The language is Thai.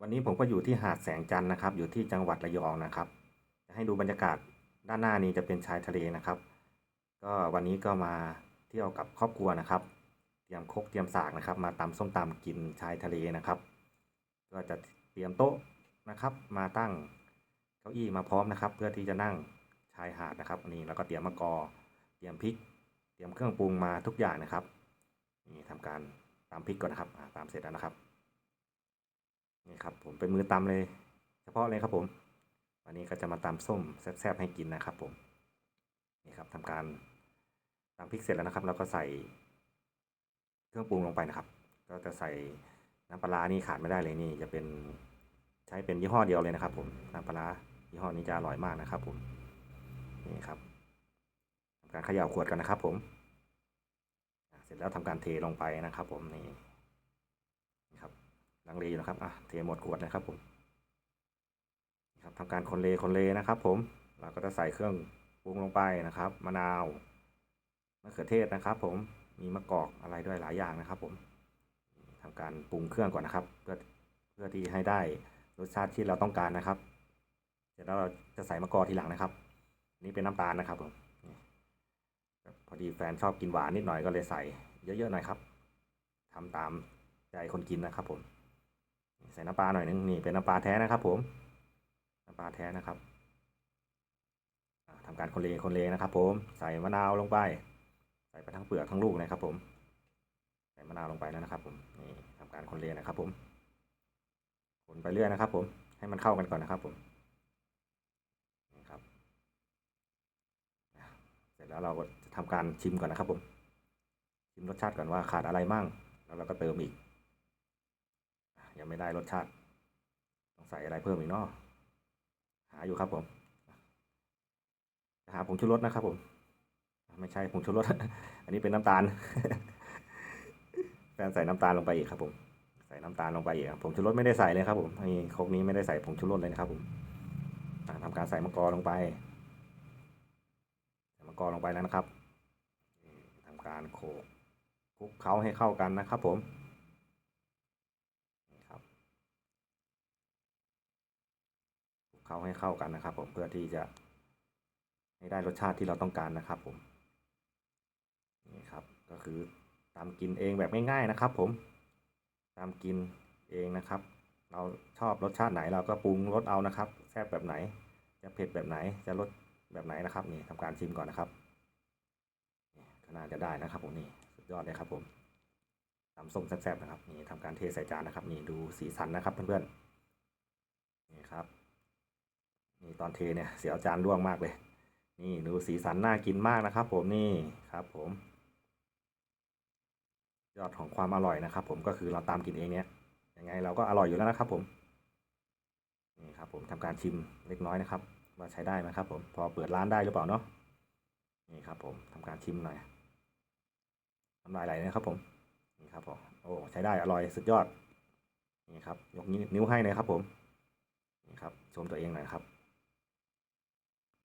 วันนี้ผมก็อยู่ที่หาดแสงจันทร์นะครับ อยู่ที่จังหวัดระยองนะครับจะให้ดูบรรยากาศด้านหน้านี้จะเป็นชายทะเลนะครับ ก็วันนี้ก็มาเที่ยวกับครอบครัวนะครับ เตรียมคกเตรียมสากนะครับ มาตำส้มตำกินชายทะเลนะครับ ก็จะเตรียมโต๊ะนะครับ มาตั้งเก้าอี้มาพร้อมนะครับ เพื่อที่จะนั่งชายหาดนะครับนนี้แล้วก็เตรียมมะกอ เตรียมพริก เตรียมเครื่องปรุงมาทุกอย่างนะครับนี่ทำการตำพริกก่อนนะครับอ่าตำเสร็จแล้วนะครับ นี่ครับผมเป็นมือตำเลย เฉพาะเลยครับผม วันนี้ก็จะมาตำส้มแซ่บๆให้กินนะครับ ผมนี่ครับทำการตำพริกเสร็จแล้วนะครับ แล้วก็ใส่เครื่องปรุงลงไปนะครับ ก็จะใส่น้ำปลานี่ขาดไม่ได้เลยนี่ จะเป็นใช้เป็นยี่ห้อเดียวเลยนะครับ ผมน้ำปลายี่ห้อนี้จะอร่อยมากนะครับ ผมนี่ครับทำการเขย่าขวดกันนะครับ ผมเสร็จแล้วทำการเทลงไปนะครับ ผมนี่นี่ครับ ลังเลอยู่นะครับอะเทหมดขวดนะครับผมครับทำการคนเลคนเลนะครับผมเราก็จะใส่เครื่องปรุงลงไปนะครับ มะนาวมะเขือเทศนะครับ ผมมีมะกอกอะไรด้วยหลายอย่างนะครับ ผมทำการปรุงเครื่องก่อนนะครับ เพื่อเพื่อที่ให้ได้รสชาติที่เราต้องการนะครับเสร็จแล้วเราจะใส่มะกอกทีหลังนะครับ นี่เป็นน้ำตาลนะครับผมพอดีแฟนชอบกินหวานนิดหน่อยก็เลยใส่เยอะๆหน่อยครับทำตามใจคนกินนะครับผม ใส่น้ำปลาหน่อยนึงนี่เป็นน้ำปลาแท้นะครับ ผมน้ำปลาแท้นะครับอ่าทำการคนเลคนเลนะครับ ผมใส่มะนาวลงไป ใส่ไปทั้งเปลือกทั้งลูกนะครับ ผม ใส่มะนาวลงไปแล้วนะครับ ผมนี่ทำการคนเลนะครับ ผมคนไปเรื่อยนะครับ ผมให้มันเข้ากันก่อนนะครับ ผมนี่ครับ เสร็จแล้วเราก็จะทำการชิมก่อนนะครับ ผมชิมรสชาติก่อนว่าขาดอะไรมั่ง แล้วเราก็เติมอีก ยังไม่ได้รสชาติ ต้องใส่อะไรเพิ่มอีกเนาะหาอยู่ครับผมจะหาผงชูรสนะครับ ผม ไม่ใช่ผงชูรส อันนี้เป็นน้ำตาลแฟนใส่น้ำตาลลงไปอีกครับผม ใส่น้ำตาลลงไปอีกครับผงชูรสไม่ได้ใส่เลยครับผมไอ้ครกนี้ไม่ได้ใส่ผงชูรสเลยนะครับผมอ่าทำการใส่มะกอลงไปใส่มะกอลงไปแล้วนะครับนี่ทำการโขกคลุกเคล้าให้เข้ากันนะครับผม นี่ครับคลุก เคล้าให้เข้ากันนะครับ ผมเพื่อที่จะให้ได้รสชาติที่เราต้องการนะครับ ผมนี่ครับก็คือตามกินเองแบบง่ายๆนะครับ ผมตามกินเองนะครับ เราชอบรสชาติไหนเราก็ปรุงรสเอานะครับแซ่บแบบไหน จะเผ็ดแบบไหนจะรสแบบไหนนะครับนี่ทำการชิมก่อนนะครับนี่ก็น่าจะได้นะครับ ผมนี่สุดยอดเลยครับ ผมตำส้มแซ่บๆนะครับนี่ทำการเทใส่จานนะครับ นี่ดูสีสันนะครับเพื่อนๆนี่ครับ นี่ตอนเทเนี่ยเสียวจานร่วงมากเลย นี่ดูสีสันน่ากินมากนะครับ ผมนี่ครับ ผม ยอดของความอร่อยนะครับ ผมก็คือเราตามกินเองเนี่ยยังไงเราก็อร่อยอยู่แล้วนะครับ ผมนี่ครับ ผมทำการชิมเล็กน้อยนะครับว่าใช้ได้ไหมครับ ผมพอเปิดร้านได้หรือเปล่าเนาะนี่ครับ ผมทำการชิมหน่อยน้ำลายไหลนะครับ ผมนี่ครับผมโอ้ใช้ได้อร่อยสุดยอดนี่ครับยกนิ้วให้เลยครับ ผมนี่ครับชมตัวเองหน่อยครับ